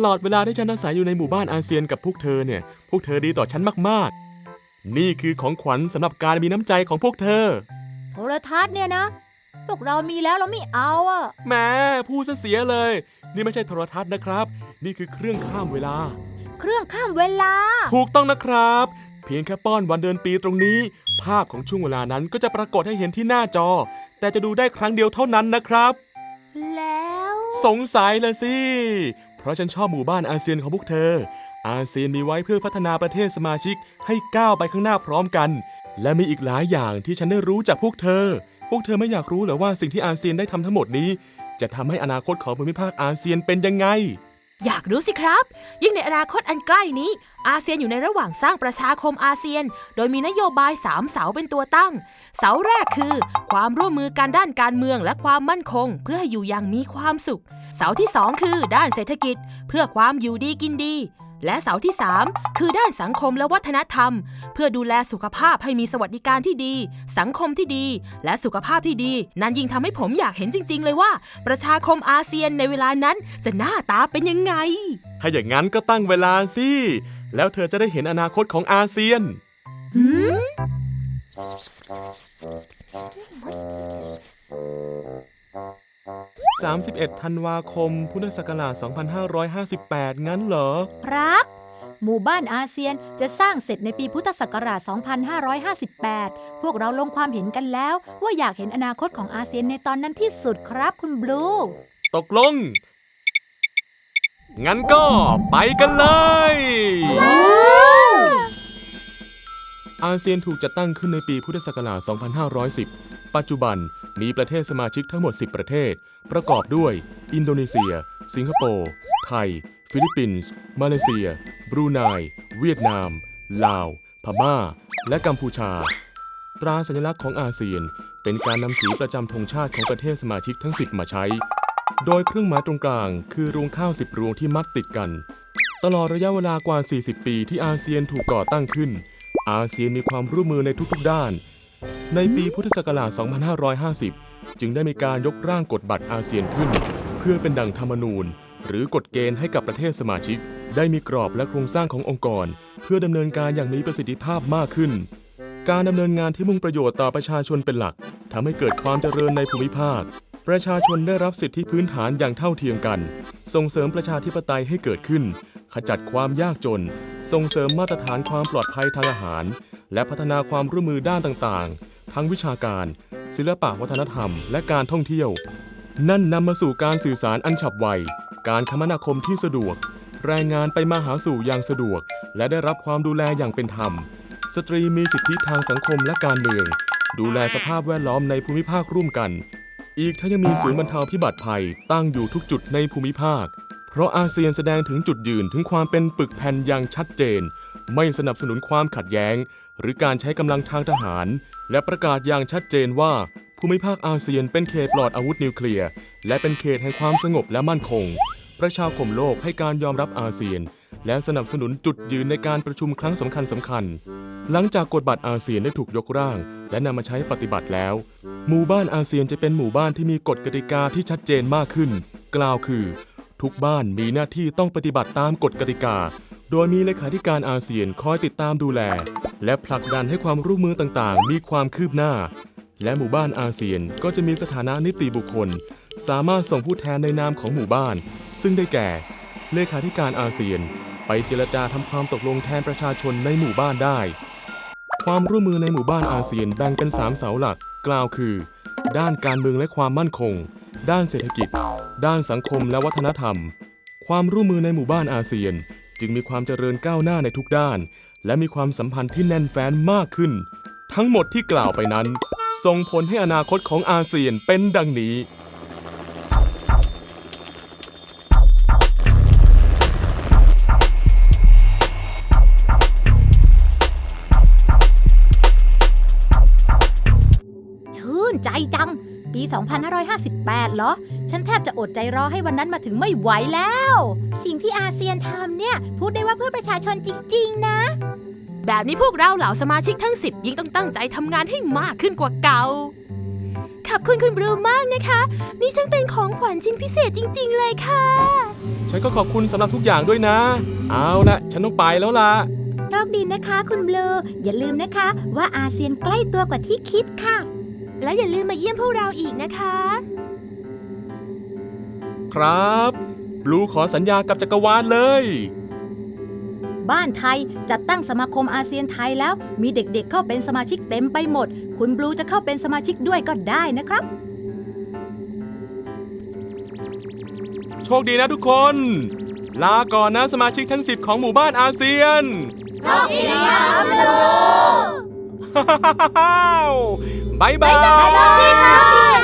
ตลอดเวลาที่ฉันอาศัยอยู่ในหมู่บ้านอาเซียนกับพวกเธอเนี่ย พวกเธอดีต่อฉันมากๆ นี่คือของขวัญสำหรับการมีน้ำใจของพวกเธอ โทรทัศน์เนี่ยนะ พวกเรามีแล้วเราไม่เอาอะแหมพูดซะเสียเลย นี่ไม่ใช่โทรทัศน์นะครับ นี่คือเครื่องข้ามเวลา เครื่องข้ามเวลา ถูกต้องนะครับ เพียงแค่ป้อนวันเดือนปีตรงนี้ ภาพของช่วงเวลานั้นก็จะปรากฏให้เห็นที่หน้าจอ แต่จะดูได้ครั้งเดียวเท่านั้นนะครับ แล้ว สงสัยเลยสิ เพราะฉันชอบหมู่บ้านอาเซียนของพวกเธอ อาเซียนมีไว้เพื่อพัฒนาประเทศสมาชิกให้ก้าวไปข้างหน้าพร้อมกัน และมีอีกหลายอย่างที่ฉันได้รู้จากพวกเธอ พวกเธอไม่อยากรู้เหรอว่าสิ่งที่อาเซียนได้ทำทั้งหมดนี้ จะทำให้อนาคตของภูมิภาคอาเซียนเป็นยังไง อยากรู้สิครับ ยิ่งในอนาคตอันใกล้นี้ อาเซียนอยู่ในระหว่างสร้างประชาคมอาเซียน โดยมีนโยบาย3เสาเป็นตัวตั้ง เสาแรกคือ ความร่วมมือกันด้านการเมืองและความมั่นคง เพื่อให้อยู่อย่างมีความสุข เสาที่ 2 คือ ด้านเศรษฐกิจ เพื่อความอยู่ดีกินดี และเสาที่ 3 คือด้านสังคมและวัฒนธรรม เพื่อดูแลสุขภาพให้มีสวัสดิการที่ดี สังคมที่ดี และสุขภาพที่ดี นั่นยิ่งทำให้ผมอยากเห็นจริง ๆ เลยว่า ประชาคมอาเซียนในเวลานั้นจะหน้าตาเป็นยังไง ถ้าอย่างนั้นก็ตั้งเวลาสิ แล้วเธอจะได้เห็นอนาคตของอาเซียน 31 ธันวาคม พุทธศักราช 2558 งั้นเหรอ ครับ หมู่บ้านอาเซียนจะสร้างเสร็จในปีพุทธศักราช 2558 พวกเราลงความเห็นกันแล้ว ว่าอยากเห็นอนาคตของอาเซียนในตอนนั้นที่สุดครับคุณบลู ตกลง งั้นก็ไปกันเลย อาเซียนถูกจัดตั้งขึ้นในปีพุทธศักราช 2510 ปัจจุบัน มีประเทศสมาชิกทั้งหมด 10 ประเทศ ประกอบด้วย อินโดนีเซีย สิงคโปร์ ไทย ฟิลิปปินส์ มาเลเซีย บรูไน เวียดนาม ลาว พม่า และกัมพูชา ตราสัญลักษณ์ของอาเซียน เป็นการนำสีประจำธงชาติของประเทศสมาชิกทั้ง 10 มาใช้ โดยเครื่องหมายตรงกลาง คือรวงข้าว 10 รวงที่มัดติดกัน ตลอดระยะเวลากว่า 40 ปีที่อาเซียนถูกก่อตั้งขึ้น อาเซียนมีความร่วมมือในทุกๆด้าน ในปีพุทธศักราช 2550 จึงได้มีการยกร่างกฎบัตรอาเซียนขึ้น เพื่อเป็นดังธรรมนูญ หรือกฎเกณฑ์ให้กับประเทศสมาชิก ได้มีกรอบและโครงสร้างขององค์กร เพื่อดำเนินการอย่างมีประสิทธิภาพมากขึ้น การดำเนินงานที่มุ่งประโยชน์ต่อประชาชนเป็นหลักทำให้เกิดความเจริญในภูมิภาค ประชาชนได้รับสิทธิพื้นฐานอย่างเท่าเทียมกัน ส่งเสริมประชาธิปไตยให้เกิดขึ้น ขจัดความยากจน ส่งเสริมมาตรฐานความปลอดภัยทางอาหาร และพัฒนาความร่วมมือด้านต่างๆ ทั้งวิชาการ ศิลปะวัฒนธรรม และการท่องเที่ยว นั่นนำมาสู่การสื่อสารอันฉับไว การคมนาคมที่สะดวก แรงงานไปมาหาสู่อย่างสะดวก และได้รับความดูแลอย่างเป็นธรรม สตรีมีสิทธิทางสังคมและการเมือง ดูแลสภาพแวดล้อมในภูมิภาคร่วมกัน อีกทั้งยังมีศูนย์บรรเทาพิบัติภัยตั้งอยู่ทุกจุดในภูมิภาค เพราะอาเซียนแสดงถึงจุดยืนถึงความเป็นปึกแผ่นอย่างชัดเจน ไม่สนับสนุนความขัดแย้ง หรือการใช้กำลังทางทหาร และประกาศอย่างชัดเจนว่า ภูมิภาคอาเซียนเป็นเขตปลอดอาวุธนิวเคลียร์ และเป็นเขตแห่งความสงบและมั่นคง ประชาคมโลกให้การยอมรับอาเซียน และสนับสนุนจุดยืนในการประชุมครั้งสำคัญสำคัญ หลังจากกฎบัตรอาเซียนได้ถูกยกร่าง และนำมาใช้ปฏิบัติแล้ว หมู่บ้านอาเซียนจะเป็นหมู่บ้านที่มีกฎกติกาที่ชัดเจนมากขึ้น กล่าวคือ ทุกบ้านมีหน้าที่ต้องปฏิบัติตามกฎกติกา โดยมีเลขาธิการอาเซียนคอยติดตามดูแล และผลักดันให้ความร่วมมือต่างๆ มีความคืบหน้า และหมู่บ้านอาเซียนก็จะมีสถานะนิติบุคคล สามารถส่งผู้แทนในนามของหมู่บ้าน ซึ่งได้แก่ เลขาธิการอาเซียน ไปเจรจาทำความตกลงแทนประชาชนในหมู่บ้านได้ ความร่วมมือในหมู่บ้านอาเซียนแบ่งเป็น 3 เสาหลัก กล่าวคือ ด้านการเมืองและความมั่นคง ด้านเศรษฐกิจ ด้านสังคมและวัฒนธรรม ความร่วมมือในหมู่บ้านอาเซียน จึงมีความเจริญก้าวหน้าในทุกด้าน และมีความสัมพันธ์ที่แน่นแฟ้นมากขึ้น ทั้งหมดที่กล่าวไปนั้นส่งผลให้อนาคตของอาเซียนเป็นดังนี้ 2558 เหรอ ฉันแทบจะอดใจรอให้วันนั้นมาถึงไม่ไหวแล้ว สิ่งที่อาเซียนทำเนี่ย พูดได้ว่าเพื่อประชาชนจริง ๆ นะ แบบนี้พวกเราเหล่าสมาชิกทั้ง 10 ยิ่งต้องตั้งใจทำงานให้มากขึ้นกว่าเก่า ขอบคุณคุณบรูมากนะคะ นี่ฉันเป็นของขวัญชิ้นพิเศษจริง ๆ เลยค่ะ ฉันก็ขอบคุณสำหรับทุกอย่างด้วยนะ เอาละฉันต้องไปแล้วล่ะ โชคดีนะคะ คุณบลู อย่าลืมนะคะ ว่าอาเซียนใกล้ตัวกว่าที่คิดค่ะ และอย่าลืมมาเยี่ยมพวกเราอีกนะคะ ครับบลูขอสัญญากับจักรวาลเลย บ้านไทยจัดตั้งสมาคมอาเซียนไทยแล้ว มีเด็กๆเข้าเป็นสมาชิกเต็มไปหมด คุณบลูจะเข้าเป็นสมาชิกด้วยก็ได้นะครับ โชคดีนะทุกคน ลาก่อนนะสมาชิกทั้ง 10 ของหมู่บ้านอาเซียน โชคดีครั บบลูบายบายโชคดีครับ